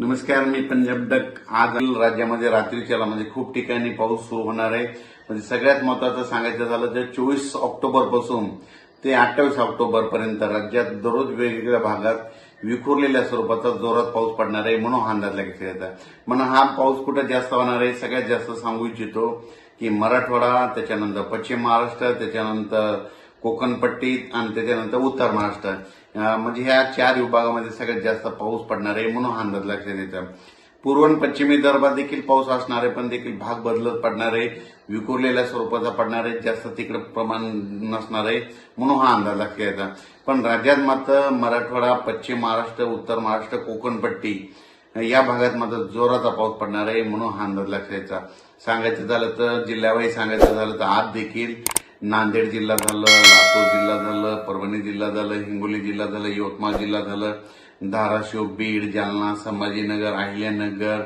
नमस्कार मी पंजाब डक. आज राज्यामध्ये रात्रीच्या म्हणजे खूप ठिकाणी पाऊस सुरू होणार आहे. म्हणजे सगळ्यात महत्वाचं सांगायचं झालं तर चोवीस ऑक्टोबरपासून ते अठ्ठावीस ऑक्टोबर पर्यंत राज्यात दररोज वेगवेगळ्या भागात विखुरलेल्या स्वरूपाचा जोरात पाऊस पडणार आहे म्हणून हा अंदाज लागेल येतात म्हणून हा पाऊस कुठे जास्त होणार आहे सगळ्यात जास्त सांगू इच्छितो की मराठवाडा त्याच्यानंतर पश्चिम महाराष्ट्र त्याच्यानंतर कोकणपट्टी आणि त्याच्यानंतर उत्तर महाराष्ट्र. म्हणजे ह्या चार विभागामध्ये सगळ्यात जास्त पाऊस पडणार आहे म्हणून हा अंदाज लक्षात येतं. पूर्व आणि पश्चिमी विदर्भात देखील पाऊस असणार आहे पण देखील भाग बदलत पडणार आहे. विखुरलेल्या स्वरूपाचा पडणार आहे जास्त तिकडे प्रमाण नसणार आहे म्हणून हा अंदाज लक्षात येतात पण राज्यात मात्र मराठवाडा पश्चिम महाराष्ट्र उत्तर महाराष्ट्र कोकणपट्टी या भागात मात्र जोराचा पाऊस पडणार आहे म्हणून हा अंदाज लक्षात यायचा सांगायचं झालं तर जिल्ह्यावाही सांगायचं झालं तर आज देखील नांदेड जिल्हा झालं लातूर जिल्हा झालं परभणी जिल्हा झालं हिंगोली जिल्हा झालं यवतमाळ जिल्हा झालं धाराशिव बीड जालना संभाजीनगर अहिल्यानगर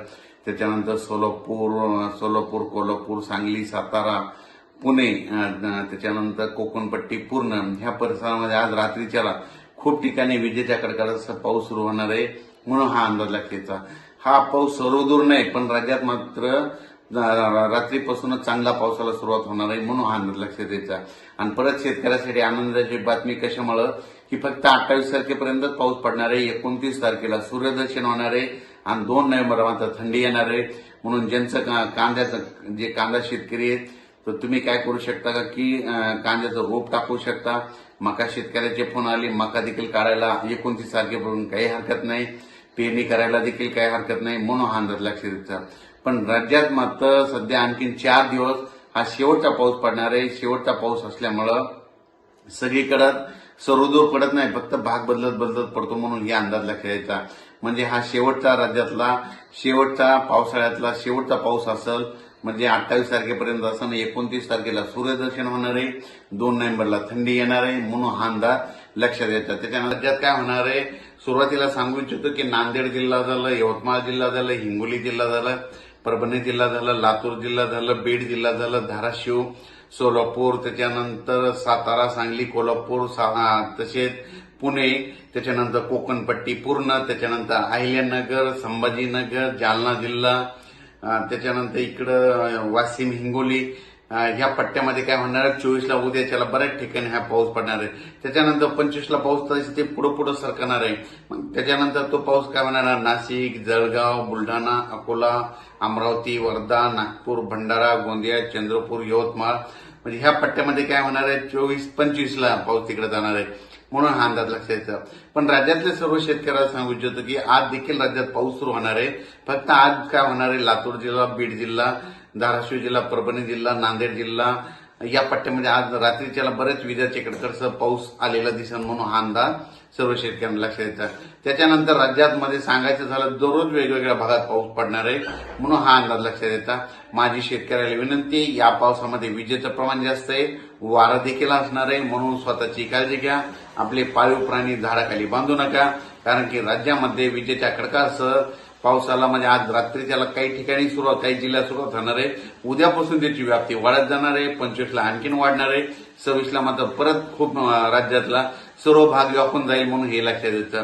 त्याच्यानंतर सोलापूर सोलापूर कोल्हापूर सांगली सातारा पुणे त्याच्यानंतर कोकणपट्टी पूर्ण ह्या परिसरामध्ये आज रात्रीच्या खूप ठिकाणी विजेच्या कडकडाचा पाऊस सुरू होणार आहे म्हणून हा अंदाज लागतेचा हा पाऊस सर्वदूर नाही पण राज्यात मात्र रात्रीपासूनच चांगला पावसाला सुरुवात होणार आहे म्हणून हा लक्ष द्यायचा. आणि परत शेतकऱ्यासाठी आनंदाची बातमी कशामुळं? की फक्त अठ्ठावीस तारखेपर्यंतच पाऊस पडणार आहे एकोणतीस तारखेला सूर्यदर्शन होणार आहे आणि दोन नोव्हेंबर मात्र थंडी येणार आहे. म्हणून ज्यांचं का- कांद्याचं जे कांदा शेतकरी आहेत तर तुम्ही काय करू शकता का? की कांद्याचं रोप टाकू शकता. मका शेतकऱ्याचे फोन आले मका देखील काढायला एकोणतीस तारखेपर्यंत काही हरकत नाही. पेरणी करायला देखील काही हरकत नाही म्हणून हा अंदाज लक्ष देतात पण राज्यात मात्र सध्या आणखीन चार दिवस हा शेवटचा पाऊस पडणार आहे. शेवटचा पाऊस असल्यामुळं सगळीकडं सर्वदूर पडत नाही. फक्त भाग बदलत बदलत पडतो म्हणून या अंदाज लक्षायचा म्हणजे हा शेवटचा राज्यातला शेवटचा पावसाळ्यातला शेवटचा पाऊस असेल म्हणजे अठ्ठावीस तारखेपर्यंत असं एकोणतीस तारखेला सूर्यदर्शन होणार आहे. दोन नोव्हेंबरला थंडी येणार आहे म्हणून हा अंदाज लक्षात येतात त्याच्यानंतर राज्यात काय होणार आहे? सुरुवातीला सांगू इच्छितो की नांदेड जिल्हा झालं यवतमाळ जिल्हा झालं हिंगोली जिल्हा झालं. परभणी जिल्हा झालं लातूर जिल्हा झालं बीड जिल्हा झालं धाराशिव सोलापूर त्याच्यानंतर सातारा सांगली कोल्हापूर सा- तसेच पुणे त्याच्यानंतर कोकणपट्टी पूर्ण त्याच्यानंतर अहिल्यानगर संभाजीनगर जालना जिल्हा त्याच्यानंतर इकडं वाशिम हिंगोली ह्या पट्ट्यामध्ये काय होणार आहे? चोवीसला उद्याच्याला बऱ्याच ठिकाणी हा पाऊस पडणार आहे. त्याच्यानंतर पंचवीसला पाऊस तसे ते पुढं पुढं सरकणार आहे. मग त्याच्यानंतर तो पाऊस काय होणार आहे? नाशिक जळगाव बुलढाणा अकोला अमरावती वर्धा नागपूर भंडारा गोंदिया चंद्रपूर यवतमाळ. म्हणजे ह्या पट्ट्यामध्ये काय होणार आहे? चोवीस पंचवीसला पाऊस तिकडे जाणार आहे. म्हणून हा अंदाज लक्षात येतो. पण राज्यातल्या सर्व शेतकऱ्याला सांगू इच्छितो की आज देखील राज्यात पाऊस सुरू होणार आहे. फक्त आज काय होणार आहे? लातूर जिल्हा बीड जिल्हा धाराशिव जिल्हा परभणी जिल्हा नांदेड जिल्हा. या पट्ट्यामध्ये आज रात्रीच्याला बरेच विजाचे कडकडसं पाऊस आलेला दिसन म्हणून हा अंदाज सर्व शेतकऱ्यांना लक्षात यायचा त्याच्यानंतर राज्यात मध्ये सांगायचं झालं दररोज वेगवेगळ्या भागात पाऊस पडणार आहे म्हणून हा अंदाज लक्षात येता. माझी शेतकऱ्याला विनंती या पावसामध्ये विजेचं प्रमाण जास्त आहे वारा देखील असणार आहे म्हणून स्वतःची काळजी घ्या. आपले पाळीव प्राणी झाडाखाली बांधू नका कारण की राज्यामध्ये विजेच्या कडकासह पावसाला म्हणजे आज रात्री त्याला काही ठिकाणी सुरुवात काही जिल्ह्यात सुरुवात होणार आहे. उद्यापासून त्याची व्याप्ती वाढत जाणार आहे. पंचवीसला आणखीन वाढणार आहे. सव्वीसला मात्र परत खूप राज्यातला सर्व भाग व्यापून जाईल म्हणून हे लक्षात येतं.